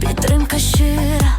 підтримка щира.